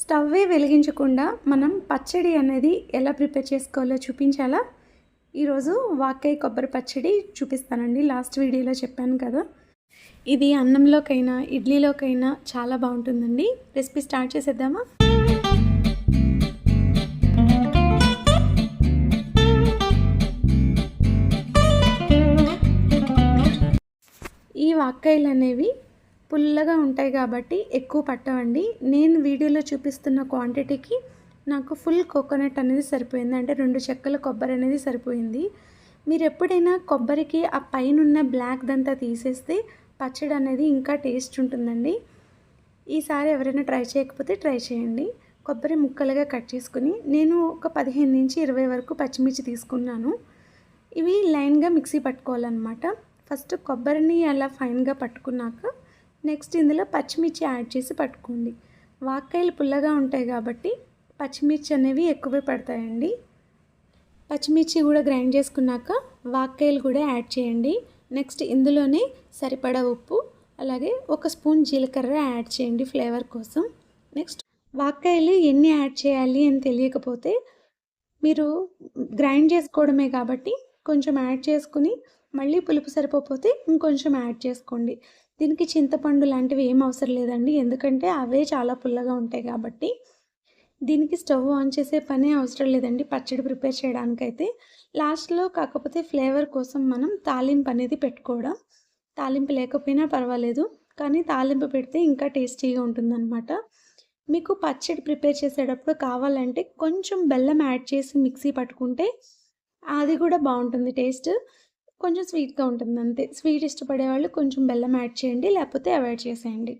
స్టవ్వే వెలిగించకుండా మనం పచ్చడి అనేది ఎలా ప్రిపేర్ చేసుకోవాలో చూపించాలా? ఈరోజు వాకాయ కొబ్బరి పచ్చడి చూపిస్తానండి. లాస్ట్ వీడియోలో చెప్పాను కదా. ఇది అన్నంలోకైనా ఇడ్లీలోకైనా చాలా బాగుంటుందండి. రెసిపీ స్టార్ట్ చేసేద్దామా? ఈ వాక్కాయలు అనేవి పుల్లగా ఉంటాయి కాబట్టి ఎక్కువ పట్టవండి. నేను వీడియోలో చూపిస్తున్న క్వాంటిటీకి నాకు ఫుల్ కోకోనట్ అనేది సరిపోయింది. అంటే రెండు చెక్కల కొబ్బరి అనేది సరిపోయింది. మీరు ఎప్పుడైనా కొబ్బరికి ఆ పైన ఉన్న బ్లాక్ దంతా తీసేస్తే పచ్చడి అనేది ఇంకా టేస్ట్ ఉంటుందండి. ఈసారి ఎవరైనా ట్రై చేయకపోతే ట్రై చేయండి. కొబ్బరి ముక్కలుగా కట్ చేసుకుని నేను ఒక పదిహేను నుంచి ఇరవై వరకు పచ్చిమిర్చి తీసుకున్నాను. ఇవి లైన్గా మిక్సీ పట్టుకోవాలన్నమాట. ఫస్ట్ కొబ్బరిని అలా ఫైన్గా పట్టుకున్నాక నెక్స్ట్ ఇందులో పచ్చిమిర్చి యాడ్ చేసి పట్టుకోండి. వాక్కాయలు పుల్లగా ఉంటాయి కాబట్టి పచ్చిమిర్చి అనేవి ఎక్కువే పడతాయండి. పచ్చిమిర్చి కూడా గ్రైండ్ చేసుకున్నాక వాక్కాయలు కూడా యాడ్ చేయండి. నెక్స్ట్ ఇందులోనే సరిపడా ఉప్పు అలాగే ఒక స్పూన్ జీలకర్ర యాడ్ చేయండి ఫ్లేవర్ కోసం. నెక్స్ట్ వాక్కాయలు ఎన్ని యాడ్ చేయాలి అని తెలియకపోతే మీరు గ్రైండ్ చేసుకోవడమే కాబట్టి కొంచెం యాడ్ చేసుకుని మళ్ళీ పులుపు సరిపోతే ఇంకొంచెం యాడ్ చేసుకోండి. దీనికి చింతపండు లాంటివి ఏం అవసరం లేదండి. ఎందుకంటే అవే చాలా పుల్లగా ఉంటాయి కాబట్టి దీనికి స్టవ్ ఆన్ చేసే పని అవసరం లేదండి పచ్చడి ప్రిపేర్ చేయడానికైతే. లాస్ట్లో కాకపోతే ఫ్లేవర్ కోసం మనం తాలింపు అనేది పెట్టుకోవడం. తాలింపు లేకపోయినా పర్వాలేదు కానీ తాలింపు పెడితే ఇంకా టేస్టీగా ఉంటుందన్నమాట. మీకు పచ్చడి ప్రిపేర్ చేసేటప్పుడు కావాలంటే కొంచెం బెల్లం యాడ్ చేసి మిక్సీ పట్టుకుంటే అది కూడా బాగుంటుంది టేస్ట్. కొంచెం స్వీట్గా ఉంటుంది అంతే. స్వీట్ ఇష్టపడే వాళ్ళు కొంచెం బెల్లం యాడ్ చేయండి లేకపోతే అవాయిడ్ చేసేయండి.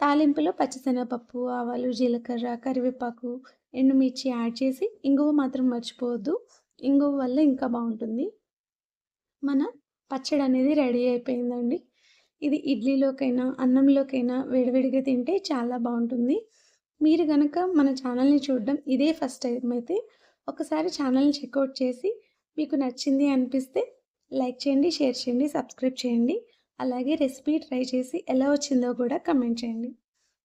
తాలింపులో పచ్చిశనగపప్పు ఆవాలు జీలకర్ర కరివేపాకు ఎండుమిర్చి యాడ్ చేసి ఇంగువ మాత్రం మర్చిపోవద్దు. ఇంగువ వల్ల ఇంకా బాగుంటుంది. మన పచ్చడి అనేది రెడీ అయిపోయిందండి. ఇది ఇడ్లీలోకైనా అన్నంలోకైనా వేడివేడిగా తింటే చాలా బాగుంటుంది. మీరు కనుక మన ఛానల్ని చూడడం ఇదే ఫస్ట్ టైం అయితే ఒకసారి ఛానల్ని చెక్అవుట్ చేసి మీకు నచ్చింది అనిపిస్తే లైక్ చేయండి షేర్ చేయండి సబ్స్క్రైబ్ చేయండి. అలాగే రెసిపీ ట్రై చేసి ఎలా వచ్చిందో కూడా కమెంట్ చేయండి.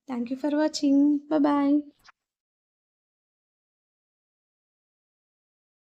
Thank you for watching. Bye.